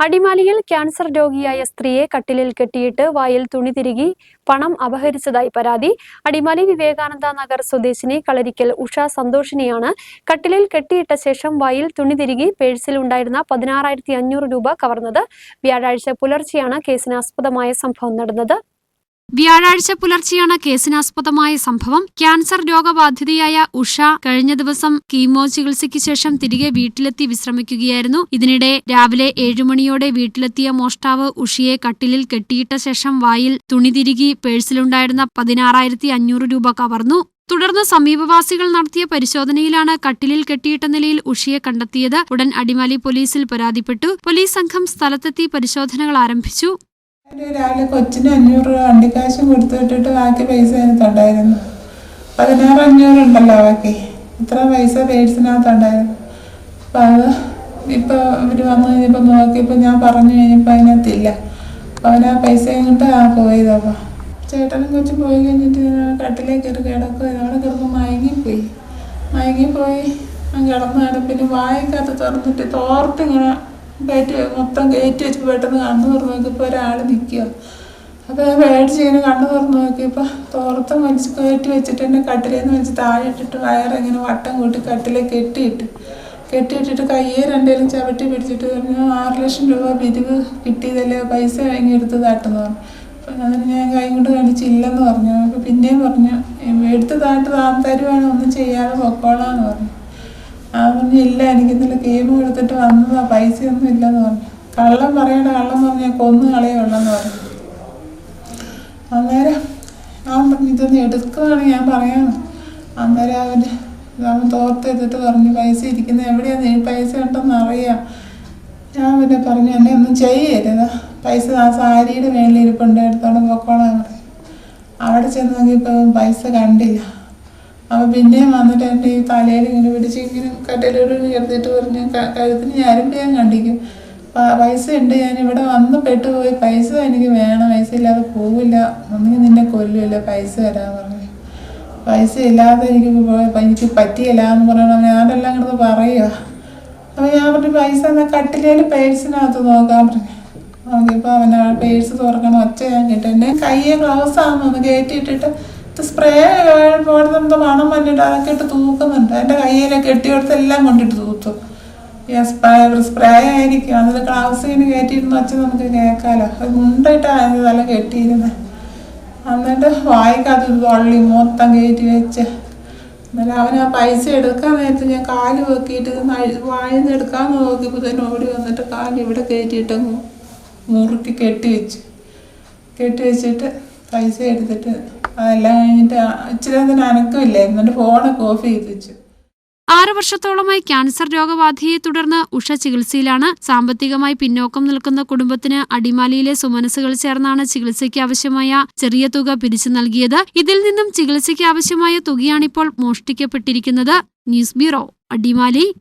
അടിമാലിയിൽ ക്യാൻസർ രോഗിയായ സ്ത്രീയെ കട്ടിലിൽ കെട്ടിയിട്ട് വായിൽ തുണി തിരുകി പണം അപഹരിച്ചതായി പരാതി. അടിമാലി വിവേകാനന്ദ നഗർ സ്വദേശിനി കളരിക്കൽ ഉഷ സന്തോഷിനെയാണ് കട്ടിലിൽ കെട്ടിയിട്ട ശേഷം വായിൽ തുണി തിരുകി പേഴ്സിൽ ഉണ്ടായിരുന്ന പതിനാറായിരത്തി അഞ്ഞൂറ് രൂപ കവർന്നത്. വ്യാഴാഴ്ച പുലർച്ചെയാണ് കേസിന് ആസ്പദമായ സംഭവം നടന്നത്. വ്യാഴാഴ്ച പുലർച്ചെയാണ് കേസിനാസ്പദമായ സംഭവം. ക്യാൻസർ രോഗബാധിതയായ ഉഷ കഴിഞ്ഞ ദിവസം കീമോ ചികിത്സയ്ക്ക് ശേഷം തിരികെ വീട്ടിലെത്തി വിശ്രമിക്കുകയായിരുന്നു. ഇതിനിടെ രാവിലെ ഏഴുമണിയോടെ വീട്ടിലെത്തിയ മോഷ്ടാവ് ഉഷയെ കട്ടിലിൽ കെട്ടിയിട്ട ശേഷം വായിൽ തുണി തിരികി പേഴ്സിലുണ്ടായിരുന്ന പതിനാറായിരത്തി അഞ്ഞൂറ് രൂപ കവർന്നു. തുടർന്ന് സമീപവാസികൾ നടത്തിയ പരിശോധനയിലാണ് കട്ടിലിൽ കെട്ടിയിട്ട നിലയിൽ ഉഷിയെ കണ്ടെത്തിയത്. ഉടൻ അടിമാലി പോലീസിൽ പരാതിപ്പെട്ടു. പോലീസ് സംഘം സ്ഥലത്തെത്തി പരിശോധനകൾ ആരംഭിച്ചു. രാവിലെ കൊച്ചിന് അഞ്ഞൂറ് രൂപ വണ്ടിക്കാശും കൊടുത്തു വിട്ടിട്ട് ബാക്കി പൈസ അതിനകത്തുണ്ടായിരുന്നു പതിനാറ് അഞ്ഞൂറ് ഉണ്ടല്ലോ ബാക്കി. ഇത്ര പൈസ പേഴ്സിനകത്തുണ്ടായിരുന്നു. അപ്പം അത് ഇപ്പോൾ ഇവർ വന്നു കഴിഞ്ഞപ്പോൾ നോക്കിയപ്പോൾ ഞാൻ പറഞ്ഞു കഴിഞ്ഞപ്പോൾ അതിനകത്തില്ല. അപ്പോൾ അവൻ ആ പൈസ കൊണ്ട് ആ പോയതപ്പോൾ ചേട്ടനും കൊച്ചും പോയി കഴിഞ്ഞിട്ട് ഞാൻ കട്ടിലേക്ക് കയറി കിടക്കുക അവിടെ കിടന്ന് മയങ്ങിപ്പോയി. മയങ്ങിപ്പോയി. ഞാൻ കിടന്ന് കിടപ്പിന് വായിക്കകത്ത് തുറന്നിട്ട് തോർത്തിങ്ങനെ കയറ്റി മൊത്തം കയറ്റി വെച്ച് പെട്ടെന്ന് കണ്ണു തുറന്ന് നോക്കിയപ്പോൾ ഒരാൾ നിൽക്കുക അപ്പോൾ ഞാൻ പേടിച്ച് ഇങ്ങനെ കണ്ണു തുറന്ന് നോക്കിയപ്പോൾ തോർത്ത വലിച്ച് കയറ്റി വെച്ചിട്ട് എന്നെ കട്ടിലേന്ന് വലിച്ച് താഴെ ഇട്ടിട്ട് വയറിങ്ങനെ വട്ടം കൂട്ടി കട്ടിലെ കെട്ടിയിട്ട്. കെട്ടിയിട്ടിട്ട് കയ്യെ രണ്ടേലും ചവിട്ടി പിടിച്ചിട്ട് പറഞ്ഞു ആറ് ലക്ഷം രൂപ പിരിവ് കിട്ടിയതല്ലേ പൈസ വാങ്ങിയെടുത്ത് താട്ടെന്ന് പറഞ്ഞു. അപ്പം അതിന് ഞാൻ കൈ കൊണ്ട് കാണിച്ചില്ലെന്ന് പറഞ്ഞു. അപ്പോൾ പിന്നെയും പറഞ്ഞു എടുത്ത് താട്ട് താൻ തരുവാണ്? ഒന്നും ചെയ്യാതെ പൊക്കോളാന്ന് പറഞ്ഞു. പറഞ്ഞു ഇല്ല എനിക്ക് ഇന്നലെ ഗെയിം എടുത്തിട്ട് പൈസ ഒന്നും ഇല്ലെന്ന് പറഞ്ഞു. കള്ളം പറയണ കള്ളം പറഞ്ഞ് ഞാൻ കൊന്നു കളയുള്ളെന്ന് പറഞ്ഞു. അന്നേരം അവൻ പറഞ്ഞു ഇതൊന്ന് എടുക്കുകയാണെങ്കിൽ ഞാൻ പറയാം അന്നേരം അവന് അവൻ തോർത്തെടുത്തിട്ട് പറഞ്ഞു പൈസ ഇരിക്കുന്നത് എവിടെയാണ് നീ പൈസ ഉണ്ടെന്ന് അറിയാം. ഞാൻ പിന്നെ പറഞ്ഞു എന്നെ ഒന്നും ചെയ്യരുത്. പൈസ ആ സാരിയുടെ മേളിൽ ഇരിപ്പുണ്ട് എടുത്തോണ്ട് പൊക്കോളാൻ അവിടെ ചെന്ന് നോക്കിയപ്പോൾ പൈസ കണ്ടില്ല. അപ്പോൾ പിന്നെയും വന്നിട്ട് എന്റെ ഈ തലയിൽ ഇങ്ങനെ പിടിച്ച് ഇങ്ങനെ കട്ടയിലൂടെ എടുത്തിട്ട് പറഞ്ഞ് കഴുത്തിന് ഞരമ്പ് ഞാൻ കണ്ടിക്കും പൈസ ഉണ്ട് ഞാൻ ഇവിടെ വന്ന് പെട്ടുപോയി. പൈസ എനിക്ക് വേണം പൈസ ഇല്ലാതെ പോവില്ല. ഒന്നെങ്കിൽ നിന്നെ കൊല്ലുമില്ല പൈസ തരാൻ പറഞ്ഞു. പൈസ ഇല്ലാതെ എനിക്ക് എനിക്ക് പറ്റിയില്ല എന്ന് പറയണം ഞാനെല്ലാം കിടന്ന് പറയുക അപ്പോൾ ഞാൻ പറഞ്ഞു പൈസ എന്നാൽ കട്ടിലേൽ പേഴ്സിനകത്ത് നോക്കാൻ പറഞ്ഞു. നോക്കിയപ്പോൾ അവൻ പേഴ്സ് തുറക്കണം ഒച്ച ഞാൻ കേട്ടു. എന്നെ കയ്യെ ഗ്ലൗസ് ആണെന്ന് കയറ്റിയിട്ടിട്ട് സ്പ്രേ പോടുന്നത് മണം വന്നിട്ട് അതൊക്കെ ഇട്ട് തൂക്കുന്നുണ്ട്. എന്റെ കയ്യിലെ കെട്ടിയെടുത്ത് എല്ലാം കൊണ്ടിട്ട് തൂത്തു. സ്പ്രേ സ്പ്രേ ആയിരിക്കും. അതിൽ ഗ്ലൗസ് ഇങ്ങനെ കയറ്റിയിരുന്ന് വെച്ച് നമുക്ക് കേൾക്കാമല്ലോ അത് മുണ്ടായിട്ടാണ് തല കെട്ടിയിരുന്നത് എന്നിട്ട് വായിക്കാത്ത തള്ളി മൊത്തം കയറ്റി വെച്ച്. എന്നാലും അവൻ ആ പൈസ എടുക്കാൻ നേരത്ത് ഞാൻ കാൽ വെക്കിയിട്ട് വായിന്ന് എടുക്കാൻ നോക്കിയപ്പോൾ തന്നെ ഓടി വന്നിട്ട് കാൽ ഇവിടെ കയറ്റിയിട്ട് മുറുക്കി കെട്ടി വെച്ചു. കെട്ടി വെച്ചിട്ട് പൈസ എടുത്തിട്ട് ആ- ഇച്ചിരി അതിന് ഫോണൊക്കെ ഓഫ് ചെയ്ത് വെച്ചു. ആറ് വർഷത്തോളമായി ക്യാൻസർ രോഗബാധയെ തുടർന്ന് ഉഷ ചികിത്സയിലാണ് സാമ്പത്തികമായി പിന്നോക്കം നിൽക്കുന്ന കുടുംബത്തിന് അടിമാലിയിലെ സുമനസുകൾ ചേർന്നാണ് ചികിത്സയ്ക്ക് ആവശ്യമായ ചെറിയ തുക പിരിച്ചു നൽകിയത്. ഇതിൽ നിന്നും ചികിത്സയ്ക്ക് ആവശ്യമായ തുകയാണിപ്പോൾ മോഷ്ടിക്കപ്പെട്ടിരിക്കുന്നത്. News bureau Adimali.